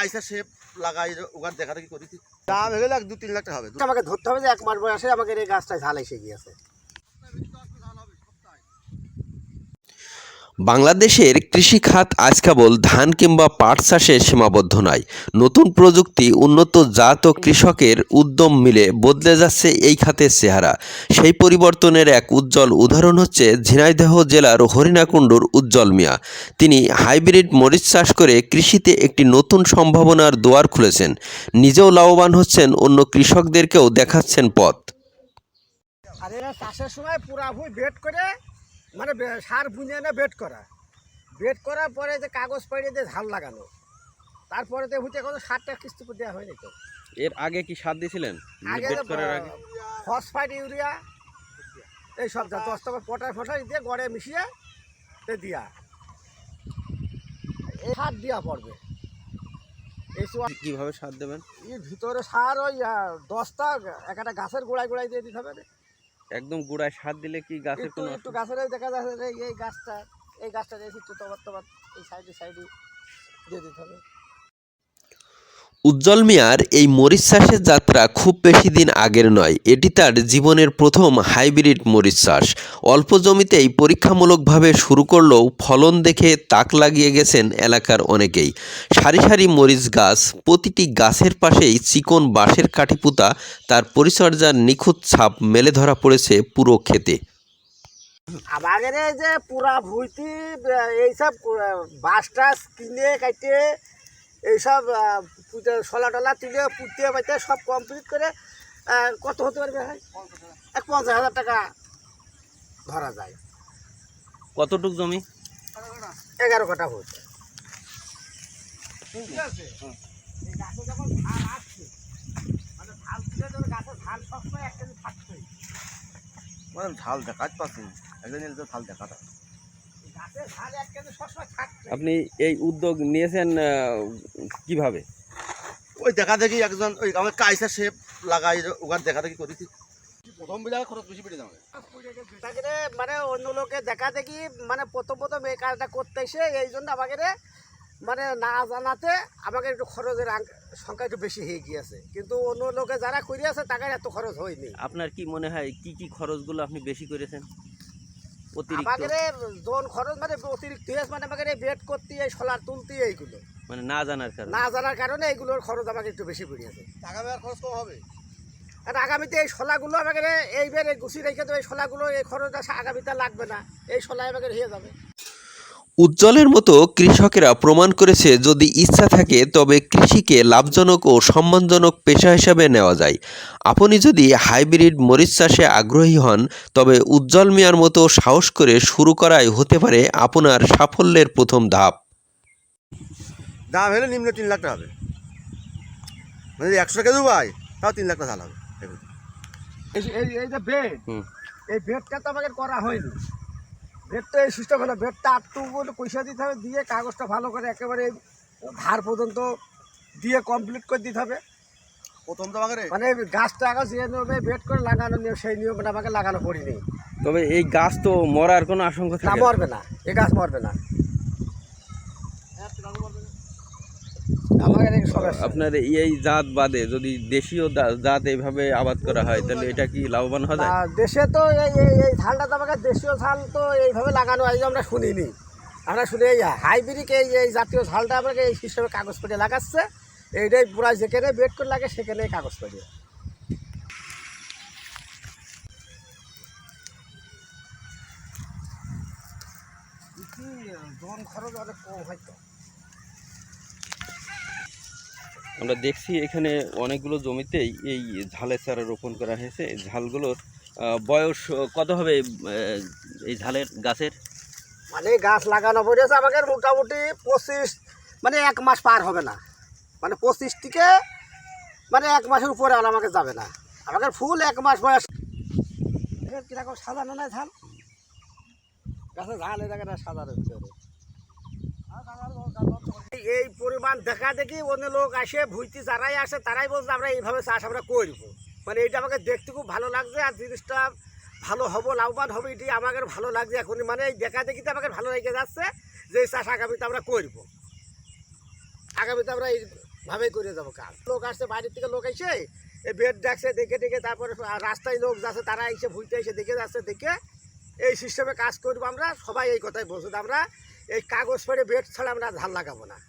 কাইসা shape লাগাই, ওখান দেখা দেখি করি। দাম হলে এক দু তিন লাখ টাকা হবে। আমাকে ধরতে হবে যে এক মাস বয়সে আমাকে এই গাছটা ঝাল এসে গিয়েছে। বাংলাদেশের কৃষি খাত আজ কেবল ধান কিংবা পাট চাষে সীমাবদ্ধ নয়। নতুন প্রযুক্তি, উন্নত জাত ও কৃষকের উদ্যম মিলে বদলে যাচ্ছে এই খাতের চেহারা। সেই পরিবর্তনের এক উজ্জ্বল উদাহরণ হচ্ছে ঝিনাইদহ জেলার হরিণাকুণ্ডুর উজ্জ্বল মিয়া। তিনি হাইব্রিড মরিচ চাষ করে কৃষিতে একটি নতুন সম্ভাবনার দুয়ার খুলেছেন। নিজেও লাভবান হচ্ছেন, অন্য কৃষকদেরকেও দেখাচ্ছেন পথ। চাষের সময় পুরা ভুই বেড করে মানে সার বুঝে এনে বেড করা। বেড করার পরে যে কাগজ পাড়িয়ে দিয়ে ঝাল লাগানো। তারপরে তো হুইতে কোনো সারটা কিস্তি করে দেওয়া হয়নি তো। এর আগে কি সার দিয়েছিলেন আগে ফসফাইড ইউরিয়া এই সব যা দশ টাকা পটাশ ফটাশ দিয়ে গড়ে মিশিয়ে দিয়া। এই সার দেওয়া পড়বে। এই কীভাবে সার দেবেন? এর ভিতরে সার ওই দশটা একটা গাছের গোড়ায় গোড়ায় দিয়ে দিতে হবে। একদম গোড়ায় সার দিলে কি গাছের একটু কোনো একটু গাছের দেখা যাচ্ছে যে এই গাছটা এই গাছটা দেখছি তো তবার তবার এই সাইডে সাইডে দিয়ে দিতে হবে। উজ্জ্বল মিয়ার এই মরিচ চাষের যাত্রা খুব বেশি দিন আগের নয়। এটি তার জীবনের প্রথম হাইব্রিড মরিচ চাষ। অল্প জমিতেই পরীক্ষামূলকভাবে শুরু করলেও ফলন দেখে তাক লাগিয়ে গেছেন এলাকার অনেকেই। সারি সারি মরিচ গাছ, প্রতিটি গাছের পাশেই চিকন বাঁশের কাঠিপুতা, তার পরিচর্যার নিখুঁত ছাপ মেলে ধরা পড়েছে পুরো আমাদের যে পুরা ভুইতি এইসব টাস কিনে কাটে এইসব শলা টলা তুলে পুঁতে পাইতে সব কমপ্লিট করে কত হতে পারবে ভাই? এক পঞ্চাশ হাজার টাকা ধরা যায়। কতটুক জমি? এগারো কাটা ভোট। মানে মানে ঢাল দেখাতে পাচ্ছি একদিন ঢাল দেখাটা আপনি এই উদ্যোগ নিয়েছেন কীভাবে? ওই দেখা দেখি একজন ওই আমার কাইসা শেপ লাগাই ওখানে দেখা দেখি করি প্রথম বিলায় খরচ বেশি বেড়ে যাবে। মানে অন্য লোকে দেখা দেখি মানে প্রথম প্রথম এই কাজটা করতে এসে এই জন্য আমাকে মানে না জানাতে আমাকে একটু খরচের সংখ্যা একটু বেশি হয়ে গিয়েছে। কিন্তু অন্য লোকে যারা করিয়াছে তাকে এত খরচ হয়নি। আপনার কি মনে হয় কি কি খরচগুলো আপনি বেশি করেছেন? অতিরিক্ত। খরচ মানে অতিরিক্ত হয়েছে মানে আমাকে বেড করতে এই সোলার তুলতে এইগুলো। মানে না জানার কারণে। না জানার কারণে এইগুলোর খরচ আমাকে একটু বেশি পড়িয়েছে টাকা ব্যয়ের খরচ কম হবে? আর আগামীতে এই শোলাগুলো আমাকে এইবার এই গুছিয়ে রেখে তো এই শোলাগুলো এই খরচটা আগামীতে লাগবে না। এই শোলা আমাকে হয়ে যাবে। উজ্জ্বলের মতো কৃষকেরা প্রমাণ করেছে যদি ইচ্ছা থাকে তবে কৃষিকে লাভজনক ও সম্মানজনক পেশা হিসাবে নেওয়া যায়। আপনি যদি হাইব্রিড মরিচ চাষে আগ্রহী হন তবে উজ্জ্বল মিয়ার মতো সাহস করে শুরু করাই হতে পারে আপনার সাফল্যের প্রথম ধাপ। দাম হলে নিম্ন তিন লাখ টাকা হবে। মানে যদি একশো টাকা দেবো ভাই তাও তিন লাখ টাকা হবে। এই যে বেড এই বেডটা তো আমাকে করা হয়নি। বেডটা এই সিস্টেম হলো বেডটা আটটু বলে পয়সা দিতে হবে দিয়ে কাগজটা ভালো করে একেবারে ধার পর্যন্ত দিয়ে কমপ্লিট করে দিতে হবে। প্রথম তো আমাকে মানে গাছটা আগে যে নিয়মে বেড করে লাগানো নিয়ম সেই নিয়মটা আমাকে লাগানো পড়িনি। তবে এই গাছ তো মরার কোনো আশঙ্কা না। মরবে না। এ গাছ মরবে না আমাকে এই সমস্যা আপনার এই জাত বাদে যদি দেশীয় জাত এইভাবে আবাদ করা হয় তাহলে এটা কি লাভবান হয় আর দেশে তো এই এই এই ধানটা তো আমাকে দেশীয় ধান তো এইভাবে লাগানো হয় আমরা শুনিনি। আমরা শুনি এই হাইব্রিড এই এই জাতীয় ধানটা আমাকে এই হিসেবে কাগজ পেটে লাগাচ্ছে। এইটাই পুরা যেখানে বেড করে লাগে সেখানে কাগজ পেটে জন খরচ অনেক কম হয়তো আমরা দেখছি এখানে অনেকগুলো জমিতেই এই ঝালের চারা রোপণ করা হয়েছে। এই ঝালগুলোর বয়স কত হবে এই ঝালের গাছের? মানে গাছ লাগানো পড়েছে আমাকে মোটামুটি পঁচিশ মানে এক মাস পার হবে না। মানে পঁচিশ থেকে মানে এক মাসের উপরে আর আমাকে যাবে না। আমাকে ফুল এক মাস বয়স। কীরকম সাজানো নাই ধান গাছে ধান এই জায়গাটা সাজানো হচ্ছে। এই- পরিমাণ দেখা দেখি অন্য লোক আসে, ভুইতি যারাই আসে, তারাই বলছে, আমরা এইভাবে চাষ আমরা করব। মানে এইটা আমাকে দেখতে খুব ভালো লাগছে আর জিনিসটা ভালো হব, লাভবান হবে, এটি আমাদের ভালো লাগছে এখন। মানে এই দেখা দেখিতে আমাকে ভালো লেগে যাচ্ছে যে এই চাষ আগামীতে আমরা করব। আগামীতে আমরা এই ভাবেই করে যাব কাজ। লোক আসছে বাইরের থেকে লোক এসে এই বেড ডাকছে, দেখে দেখে তারপরে রাস্তায় লোক যাচ্ছে, তারা এসে ভুইতে এসে দেখে যাচ্ছে, দেখে এই সিস্টেমে কাজ করব আমরা। সবাই এই কথাই বলছি আমরা এই কাগজ পরে বেড ছাড়া আমরা ধান লাগাবো না।